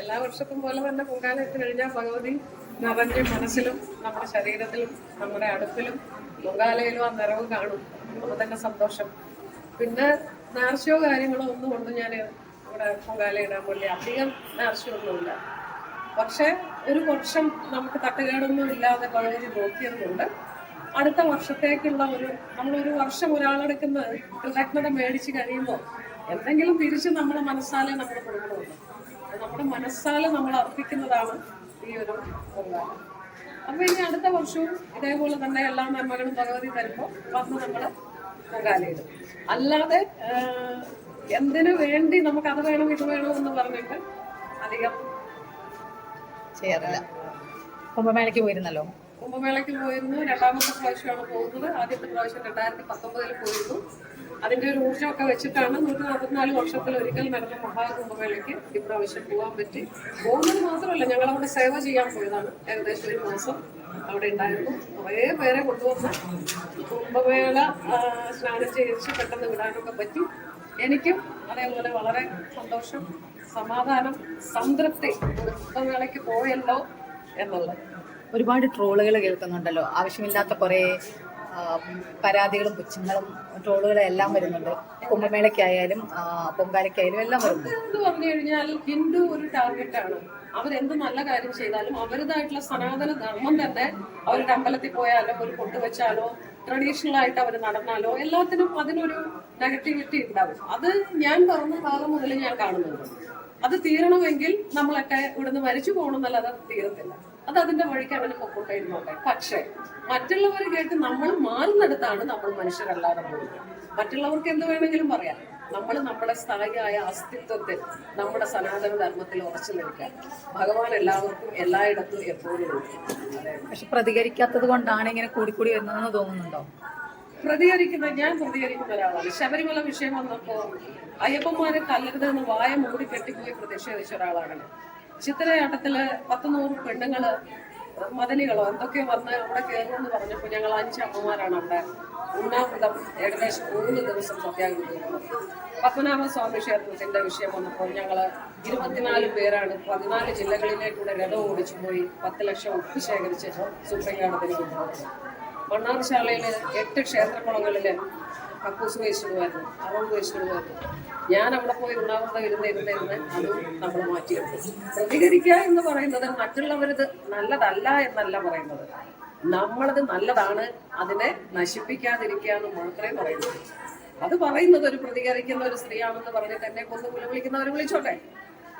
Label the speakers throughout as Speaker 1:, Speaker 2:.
Speaker 1: എല്ലാ വർഷത്തും പോലെ തന്നെ പൊങ്കാലയിട്ട് കഴിഞ്ഞാൽ ഭഗവതി നിറഞ്ഞ മനസ്സിലും നമ്മുടെ ശരീരത്തിലും നമ്മുടെ അടുപ്പിലും പൊങ്കാലയിലും ആ നിറവ് കാണും. അപ്പൊ തന്നെ സന്തോഷം. പിന്നെ നേർച്ചയോ കാര്യങ്ങളോ ഒന്നും കൊണ്ട് ഞാൻ ഇവിടെ പൊങ്കാല ഇടാൻ പോലെ അധികം നേർച്ചയൊന്നുമില്ല. പക്ഷെ ഒരു വർഷം നമുക്ക് തട്ടുകേടൊന്നും ഇല്ലാതെ ഭഗവതി നോക്കിയതുകൊണ്ട് അടുത്ത വർഷത്തേക്കുള്ള ഒരു നമ്മളൊരു വർഷം ഒരാളെടുക്കുന്ന കൃതജ്ഞത മേടിച്ച് കഴിയുമ്പോൾ എന്തെങ്കിലും തിരിച്ച് നമ്മുടെ മനസ്സാലെ നമ്മൾ കൊടുക്കണമല്ലോ നമ്മുടെ മനസ്സാലെ നമ്മൾ അർപ്പിക്കുന്നതാണ് ഈ ഒരു പൊങ്കാല അപ്പൊ ഇനി അടുത്ത വർഷവും ഇതേപോലെ തന്നെ എല്ലാ നന്മകളും ഭഗവതി തരുമ്പോൾ വന്ന് നമ്മൾ പൊങ്കാലയിടും. അല്ലാതെ എന്തിനു വേണ്ടി നമുക്ക് അത് വേണം ഇത് വേണം എന്ന് പറഞ്ഞിട്ട് അധികം
Speaker 2: ചെയ്യാറില്ല. കുംഭമേളയ്ക്ക് പോയിരുന്നല്ലോ?
Speaker 1: കുംഭമേളയ്ക്ക് പോയിരുന്നു. രണ്ടാമത്തെ പ്രാവശ്യമാണ് പോകുന്നത്. ആദ്യത്തെ പ്രാവശ്യം രണ്ടായിരത്തി പത്തൊമ്പതിൽ പോയിരുന്നു. അതിന്റെ ഒരു ഊർജമൊക്കെ വെച്ചിട്ടാണ് നൂറ്റി നാൽപ്പത്തിനാല് വർഷത്തിൽ ഒരിക്കൽ നടന്ന മഹാകുംഭമേളയ്ക്ക് ഇപ്രാവശ്യം പോകാൻ പറ്റി. പോകുന്നത് മാത്രമല്ല ഞങ്ങൾ അവിടെ സേവ ചെയ്യാൻ പോയതാണ്. ഏകദേശം ഒരു മാസം അവിടെ ഉണ്ടായിരുന്നു. കുറേ പേരെ കൊണ്ടുവന്ന് കുംഭമേള സ്നാനം ചെയ്യിച്ച് പെട്ടെന്ന് വിടാനൊക്കെ പറ്റി. എനിക്കും അതേപോലെ വളരെ സന്തോഷം സമാധാനം സംതൃപ്തി. കുംഭമേളയ്ക്ക് പോയല്ലോ എന്നുള്ളത്.
Speaker 2: ഒരുപാട് ട്രോളുകൾ കേൾക്കുന്നുണ്ടല്ലോ. ആവശ്യമില്ലാത്ത കുറേ പരാതികളും പുച്ഛങ്ങളും ട്രോളുകളും എല്ലാം വരുന്നുണ്ട്. കുംഭമേളയ്ക്കായാലും പൊങ്കാലയ്ക്കായാലും എല്ലാം വരുന്നുണ്ട്.
Speaker 1: എന്ന് പറഞ്ഞു കഴിഞ്ഞാൽ ഹിന്ദു ഒരു ടാർഗറ്റ് ആണ് അവരെന്ത് നല്ല കാര്യം ചെയ്താലും അവരുടേതായിട്ടുള്ള സനാതന ധർമ്മം തന്നെ അവരുടെ അമ്പലത്തിൽ പോയാലോ ഒരു പൊട്ട് വെച്ചാലോ ട്രഡീഷണൽ ആയിട്ട് അവർ നടന്നാലോ എല്ലാത്തിനും അതിനൊരു നെഗറ്റിവിറ്റി ഉണ്ടാവും. അത് ഞാൻ പറഞ്ഞ കാലം മുതൽ ഞാൻ കാണുന്നുണ്ട്. അത് തീരണമെങ്കിൽ നമ്മളൊക്കെ ഇവിടുന്ന് മരിച്ചു പോകണമെന്നല്ലാതെ അത് തീരത്തില്ല. അത് അതിന്റെ വഴിക്ക് അവന് പൊക്കോട്ടെ ഇരുന്നോട്ടെ പക്ഷേ മറ്റുള്ളവർ കേട്ട് നമ്മൾ മാറുന്നിടത്താണ് നമ്മൾ മനുഷ്യരല്ലാതെ പോകുന്നത്. മറ്റുള്ളവർക്ക് എന്ത് വേണമെങ്കിലും പറയാം. നമ്മൾ നമ്മുടെ സ്ഥായിയായ അസ്തിത്വത്തിൽ നമ്മുടെ സനാതന ധർമ്മത്തിൽ ഉറച്ചു നിൽക്കുക ഭഗവാൻ എല്ലാവർക്കും എല്ലായിടത്തും എപ്പോഴും
Speaker 2: പക്ഷെ പ്രതികരിക്കാത്തത് കൊണ്ടാണ് ഇങ്ങനെ കൂടിക്കൂടി വരുന്നതെന്ന് തോന്നുന്നുണ്ടോ?
Speaker 1: പ്രതികരിക്കുന്ന ഞാൻ പ്രതികരിക്കുന്ന ഒരാളാണ്. ശബരിമല വിഷയം വന്നപ്പോ അയ്യപ്പന്മാരെ കല്ലരുതെന്ന് വായ മൂടി കെട്ടിപ്പോയി പ്രതിഷേധിച്ച ഒരാളാണ്. ചിത്രയാട്ടത്തിൽ പത്ത് നൂറ് പെണ്ണുങ്ങൾ മദനികളോ എന്തൊക്കെ വന്ന് അവിടെ കയറുമെന്ന് പറഞ്ഞപ്പോൾ ഞങ്ങൾ അഞ്ച് അമ്മമാരാണ് അവിടെ ഉണ്ണാവൃതം ഏകദേശം മൂന്ന് ദിവസം സത്യാഗ്രഹം. പത്മനാഭ സ്വാമി ക്ഷേത്രത്തിന്റെ വിഷയം വന്നപ്പോൾ ഞങ്ങൾ ഇരുപത്തിനാല് പേരാണ് പതിനാല് ജില്ലകളിലേക്കൂടെ രഥം ഓടിച്ചു പോയി പത്ത് ലക്ഷം ഉപ്പ് ശേഖരിച്ച് സുപ്രീം കോടതിയിൽ കൊണ്ടുപോകുന്നത് മണ്ണാർശാലയിൽ എട്ട് ക്ഷേത്രക്കുളങ്ങളിൽ കക്കൂസ് വേസ്റ്റിടുമായിരുന്നു അറവ് വേസ്റ്റിടുമായിരുന്നു ഞാൻ അവിടെ പോയി ഉണ്ടാവുന്ന ഇരുന്ന് ഇരുന്ന് ഇരുന്ന് അത് നമ്മൾ മാറ്റിയെടുത്തു. പ്രതികരിക്കുക എന്ന് പറയുന്നത് മറ്റുള്ളവരിത് നല്ലതല്ല എന്നല്ല പറയുന്നത്. നമ്മളത് നല്ലതാണ് അതിനെ നശിപ്പിക്കാതിരിക്കുക എന്ന് മാത്രമേ പറയുന്നുള്ളൂ അത് പറയുന്നത് ഒരു പ്രതികരിക്കുന്ന ഒരു സ്ത്രീയാണെന്ന് പറഞ്ഞിട്ട് എന്നെ കൊന്ന് വിളിക്കുന്നവർ വിളിച്ചോട്ടെ?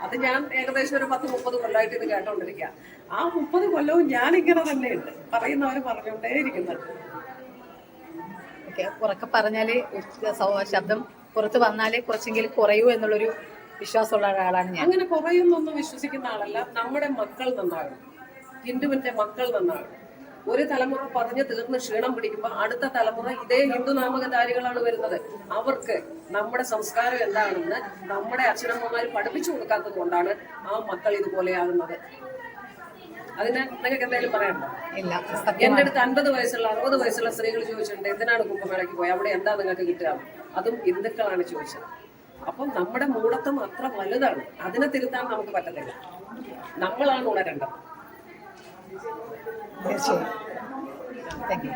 Speaker 1: അത് ഞാൻ ഏകദേശം ഒരു പത്ത് മുപ്പത് കൊല്ലമായിട്ട് ഇത് കേട്ടോണ്ടിരിക്കുക ആ മുപ്പത് കൊല്ലവും ഞാൻ ഇങ്ങനെ തന്നെയുണ്ട്. പറയുന്നവർ പറഞ്ഞുകൊണ്ടേ
Speaker 2: ഓക്കെ ഉറക്കെ പറഞ്ഞാൽ ശബ്ദം പുറത്ത് വന്നാലേ കുറച്ചെങ്കിലും കുറയൂ എന്നുള്ളൊരു വിശ്വാസമുള്ള ഒരാളാണ് ഞാൻ.
Speaker 1: അങ്ങനെ കുറയുന്നൊന്നും വിശ്വസിക്കുന്ന ആളല്ല. നമ്മുടെ മക്കൾ നന്നാകണം ഹിന്ദുവിന്റെ മക്കൾ നന്നാകണം ഒരു തലമുറ പറഞ്ഞു തീർന്ന് ക്ഷീണം പിടിക്കുമ്പോൾ അടുത്ത തലമുറ ഇതേ ഹിന്ദു നാമകധാരികളാണ് വരുന്നത്. അവർക്ക് നമ്മുടെ സംസ്കാരം എന്താണെന്ന് നമ്മുടെ അച്ഛനമ്മമാർ പഠിപ്പിച്ചു കൊടുക്കാത്തത് കൊണ്ടാണ് ആ മക്കൾ ഇതുപോലെയാകുന്നത് അതിന് നിങ്ങൾക്ക് എന്തെങ്കിലും പറയണ്ടോ
Speaker 2: ഇല്ല
Speaker 1: എന്റെ അടുത്ത് അൻപത് വയസ്സുള്ള അറുപത് വയസ്സുള്ള സ്ത്രീകൾ ചോദിച്ചിട്ടുണ്ട് എന്തിനാണ് കുംഭമേളയ്ക്ക് പോയത് അവിടെ എന്താ നിങ്ങൾക്ക് കിട്ടുക? അതും ഹിന്ദുക്കളാണ് ചോദിച്ചത്. അപ്പം നമ്മുടെ മൂടത്വം അത്ര വലുതാണ്. അതിനെ തിരുത്താൻ നമുക്ക് പറ്റത്തില്ല. നമ്മളാണ് ഉണരേണ്ടത്.
Speaker 2: തീർച്ചയായും താങ്ക് യു